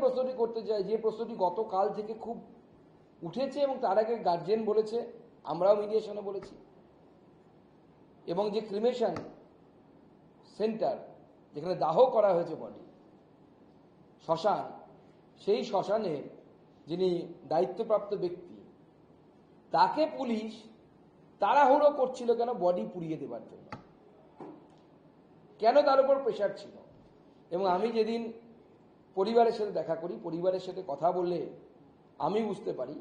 প্রশ্নটি করতে চাই, যে প্রশ্নটি গতকাল থেকে খুব উঠেছে এবং তার আগে গার্জেন বলেছে, আমরাও মিডিয়েশনে বলেছি। এবং যে ক্রিমেশন সেন্টার, যেখানে দাহ করা হয়েছে বডি, শ্মশান, সেই শ্মশানে যিনি দায়িত্বপ্রাপ্ত ব্যক্তি, তাকে পুলিশ তাড়াহুড়ো করছিল কেন বডি পুড়িয়ে দেবার জন্য? কেন তার উপর প্রেশার ছিল? এবং আমি যেদিন পরিবারের সাথে দেখা করি, পরিবারের সাথে কথা বললে আমি বুঝতে পারি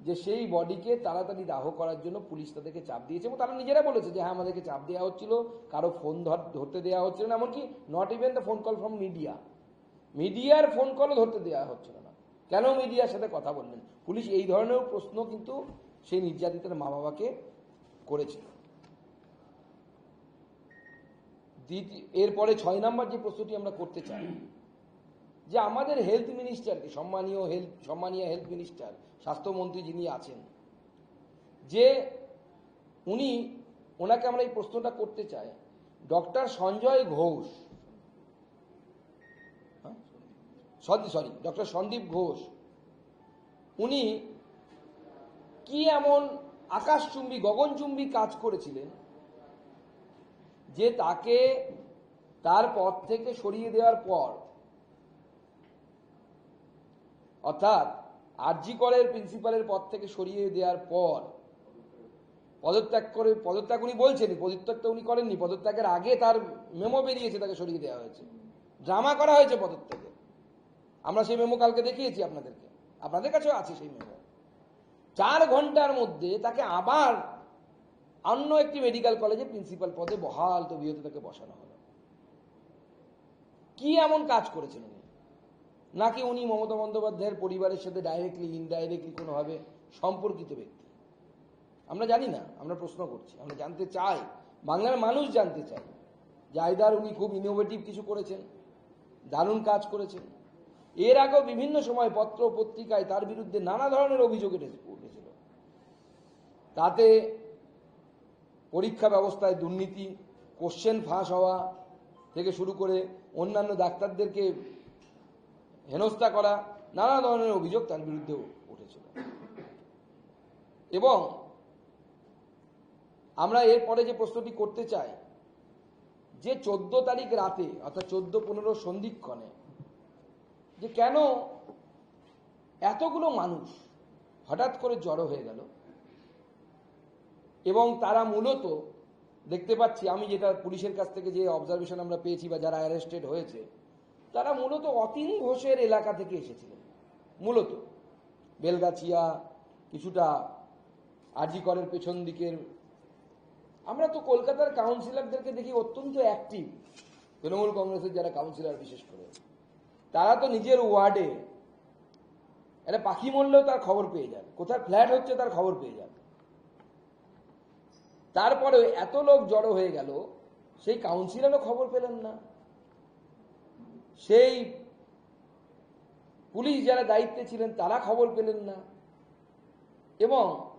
যে সেই বডিকে তাড়াতাড়ি দাহ করার জন্য পুলিশ তাদেরকে চাপ দিয়েছে এবং তারা নিজেরা বলেছে যে হ্যাঁ আমাদেরকে চাপ দেওয়া হচ্ছিল, কারও ফোন ধর, ধরতে দেওয়া হচ্ছিল না। এমনকি not even the phone call from media মিডিয়ার ফোন কলও ধরতে দেওয়া হচ্ছিল না। কেন মিডিয়ার সাথে কথা বললেন? পুলিশ এই ধরনের প্রশ্ন কিন্তু সেই নির্যাতিতার মা বাবাকে করেছিল এরপরে ছয় নম্বর যে প্রশ্নটি আমরা করতে চাই যে আমাদের হেলথ মিনিস্টারকে সম্মানীয় হেলথ সম্মানীয় হেলথ মিনিস্টার স্বাস্থ্যমন্ত্রী যিনি আছেন, যে উনি, ওনাকে আমরা এই প্রশ্নটা করতে চাই। Doctor Sanjay Ghosh sorry sorry doctor Sandip Ghosh, উনি কি এমন আকাশচুম্বী, গগনচুম্বী কাজ করেছিলেন যে তাকে তার পদ থেকে সরিয়ে দেওয়ার পর অর্থাৎ আরজি কলের প্রিন্সিপালের পদ থেকে সরিয়ে দেওয়ার পর পদত্যাগ করে, পদত্যাগ উনি বলছেন পদত্যাগটা উনি করেননি, পদত্যাগের আগে তার মেমো বেরিয়েছে, তাকে সরিয়ে দেওয়া হয়েছে। ড্রামা করা হয়েছে পদত্যাগে। আমরা সেই মেমো কালকে দেখিয়েছি আপনাদেরকে। আপনাদের কাছেও আছে সেই মেমো চার ঘণ্টার মধ্যে তাকে আবার অন্য একটি মেডিকেল কলেজে প্রিন্সিপাল পদে বহাল, তবিয়তে তাকে বসানো হলো। কি এমন কাজ করেছেন উনি? নাকি উনি মমতা বন্দ্যোপাধ্যায়ের পরিবারের সাথে ডাইরেক্টলি ইনডাইরেক্টলি কোনোভাবে সম্পর্কিত ব্যক্তি? আমরা জানি না, আমরা প্রশ্ন করছি, আমরা জানতে চাই, বাংলার মানুষ জানতে চাই আইদার উনি খুব ইনোভেটিভ কিছু করেছেন, দারুণ কাজ করেছেন। এর আগেও বিভিন্ন সময় পত্র পত্রিকায় তার বিরুদ্ধে নানা ধরনের অভিযোগ উঠেছিল। তাতে পরীক্ষা ব্যবস্থায় দুর্নীতি কোশ্চেন ফাঁস হওয়া থেকে শুরু করে অন্যান্য ডাক্তারদেরকে হেনস্থা করা, নানা ধরনের অভিযোগ তার বিরুদ্ধে উঠেছিল। এবং আমরা এরপরে যে প্রশ্নটি করতে চাই, যে চোদ্দ তারিখ রাতে, অর্থাৎ চোদ্দ পনেরো সন্ধিক্ষণে, যে কেন এতগুলো মানুষ হঠাৎ করে জড়ো হয়ে গেল? এবং তারা মূলত, দেখতে পাচ্ছি, আমি যেটা পুলিশের কাছ থেকে যে অবজারভেশন আমরা পেয়েছি বা যারা অ্যারেস্টেড হয়েছে তারা মূলত অতীন ঘোষের এলাকা থেকে এসেছিলেন, মূলত বেলগাছিয়া, কিছুটা আরজিকরের পেছন দিকের। আমরা তো কলকাতার কাউন্সিলরদেরকে দেখি অত্যন্ত অ্যাক্টিভ তৃণমূল কংগ্রেসের যারা কাউন্সিলর বিশেষ করে। তারা তো নিজের ওয়ার্ডে একটা পাখি মরলেও তার খবর পেয়ে যান, কোথায় ফ্ল্যাট হচ্ছে তার খবর পেয়ে যান। তারপরে এত লোক জড়ো হয়ে গেল, সেই কাউন্সিলরও খবর পেলেন না। সেই পুলিশ যারা দায়িত্বে ছিলেন, তারা খবর পেলেন না। এবং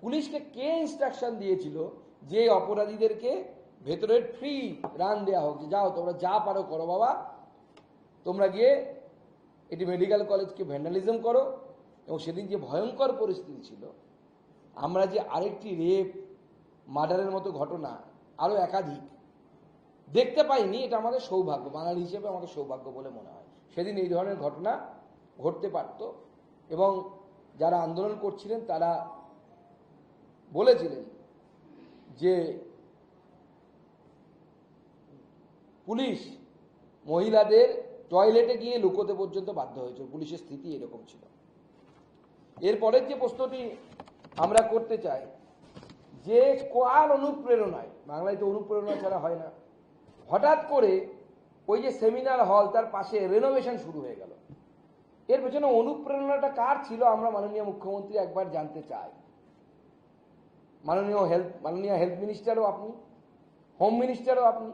পুলিশকে কে ইনস্ট্রাকশন দিয়েছিল? যে অপরাধীদেরকে ভেতরে ফ্রি রান দেওয়া হোক যাও, তোমরা যা পারো করো বাবা, তোমরা গিয়ে এটি মেডিকেল কলেজকে ভ্যান্ডালিজম করো। এবং সেদিন যে ভয়ঙ্কর পরিস্থিতি ছিল, আমরা যে আরেকটি রেপ মার্ডারের মতো ঘটনা আরও একাধিক দেখতে পাইনি, এটা আমাদের সৌভাগ্য। বাঙালি হিসেবে আমাদের সৌভাগ্য বলে মনে হয়। সেদিন এই ধরনের ঘটনা ঘটতে পারত এবং যারা আন্দোলন করছিলেন, তারা বলেছিলেন যে পুলিশ মহিলাদের টয়লেটে গিয়ে লুকোতে পর্যন্ত বাধ্য হয়েছে পুলিশের স্থিতি এরকম ছিল। এরপরের যে প্রশ্নটি আমরা করতে চাই, যে কার অনুপ্রেরণায়, বাংলায় তো অনুপ্রেরণা ছাড়া হয় না হঠাৎ করে ওই যে সেমিনার হল, তার পাশে রেনোভেশন শুরু হয়ে গেল। এর পেছনে অনুপ্রেরণাটা কার ছিল, আমরা মাননীয় মুখ্যমন্ত্রী একবার জানতে চাই। মাননীয় হেলথ মাননীয় হেলথ মিনিস্টারও আপনি, হোম মিনিস্টারও আপনি।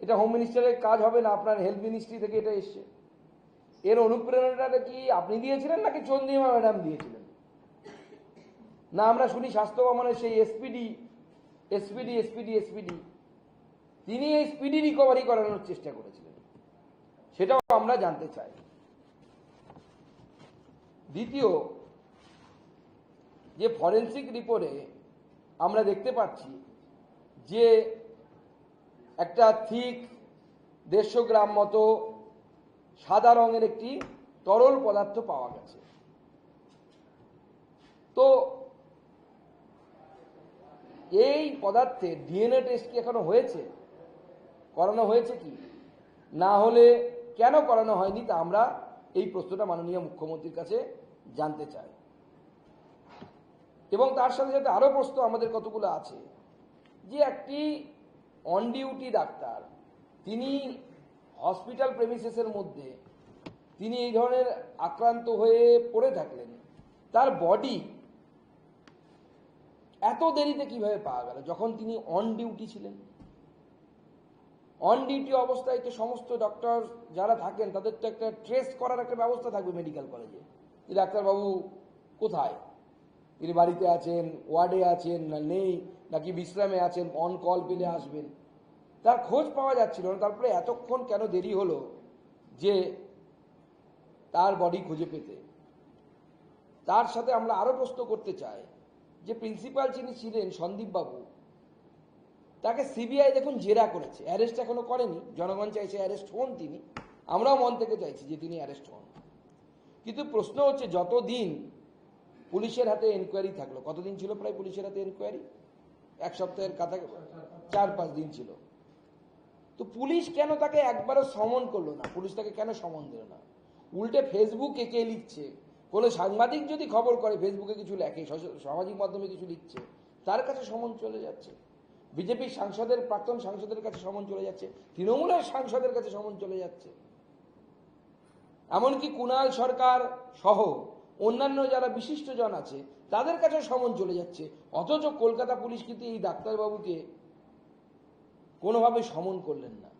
এটা হোম মিনিস্টারের কাজ হবে না, আপনার হেলথ মিনিস্ট্রি থেকে এটা এসছে। এর অনুপ্রেরণাটা কি আপনি দিয়েছিলেন নাকি চন্দ্রিমা ম্যাডাম দিয়েছিলেন? না, আমরা শুনি স্বাস্থ্য ভবনের সেই এসপিডি এসপিডি এসপিডি এসপিডি তিনি এই স্পিডি রিকভারি করানোর চেষ্টা করেছিলেন। সেটাও আমরা জানতে চাই। দ্বিতীয়, যে ফরেন্সিক রিপোর্টে আমরা দেখতে পাচ্ছি যে একটা থিক দেড়শো গ্রাম মতো সাদা রঙের একটি তরল পদার্থ পাওয়া গেছে। তো এই পদার্থে ডিএনএ টেস্ট কি এখনও হয়েছে? করানো হয়েছে কি? না হলে কেন করানো হয়নি তা আমরা এই প্রশ্নটা মাননীয় মুখ্যমন্ত্রীর কাছে জানতে চাই। এবং তার সাথে সাথে আরও প্রশ্ন আমাদের কতগুলো আছে। যে একটি অন ডিউটি ডাক্তার, তিনি হসপিটাল প্রেমিসেসের মধ্যে তিনি এই ধরনের আক্রান্ত হয়ে পড়ে থাকলেন, তার বডি এত দেরিতে কীভাবে পাওয়া গেল? যখন তিনি অন ডিউটি ছিলেন অন ডিউটি অবস্থায় তো সমস্ত ডক্টর যারা থাকেন, তাদের তো একটা ট্রেস করার একটা ব্যবস্থা থাকবে মেডিকেল কলেজে যে ডাক্তারবাবু কোথায়? তিনি বাড়িতে আছেন, ওয়ার্ডে আছেন না নেই, নাকি বিশ্রামে আছেন অন কল পেলে আসবেন। তার খোঁজ পাওয়া যাচ্ছিল না, তারপরে এতক্ষণ কেন দেরি হলো যে তার বডি খুঁজে পেতে? তার সাথে আমরা আরও প্রশ্ন করতে চাই যে প্রিন্সিপাল যিনি ছিলেন সন্দীপ বাবু তাকে সিবিআই দেখুন জেরা করেছে। অ্যারেস্ট এখনও করেনি। জনগণ চাইছে অ্যারেস্ট হন তিনি। আমরাও মন থেকে চাইছি যে তিনি অ্যারেস্ট হন। কিন্তু প্রশ্ন হচ্ছে, যতদিন পুলিশের হাতে এনকোয়ারি থাকল, কতদিন ছিল প্রায় পুলিশের হাতে এনকোয়ারি এক সপ্তাহের কাছা চার পাঁচ দিন ছিল। তো পুলিশ কেন তাকে একবারও সমন করল না? পুলিশ তাকে কেন সমন দিল না? উল্টে ফেসবুকে কে লিখছে? কোনো সাংবাদিক যদি খবর করে, ফেসবুকে কিছু লেখে সামাজিক মাধ্যমে কিছু লিখছে, তার কাছে সমন চলে যাচ্ছে। বিজেপির সাংসদের, প্রাক্তন সাংসদের কাছে সমন চলে যাচ্ছে, তৃণমূলের সাংসদের কাছে সমন চলে যাচ্ছে। এমনকি কুনাল সরকার সহ অন্যান্য যারা বিশিষ্টজন আছে, তাদের কাছে সমন চলে যাচ্ছে। অথচ কলকাতা পুলিশ কিন্তু এই ডাক্তারবাবুকে কোনোভাবে সমন করলেন না।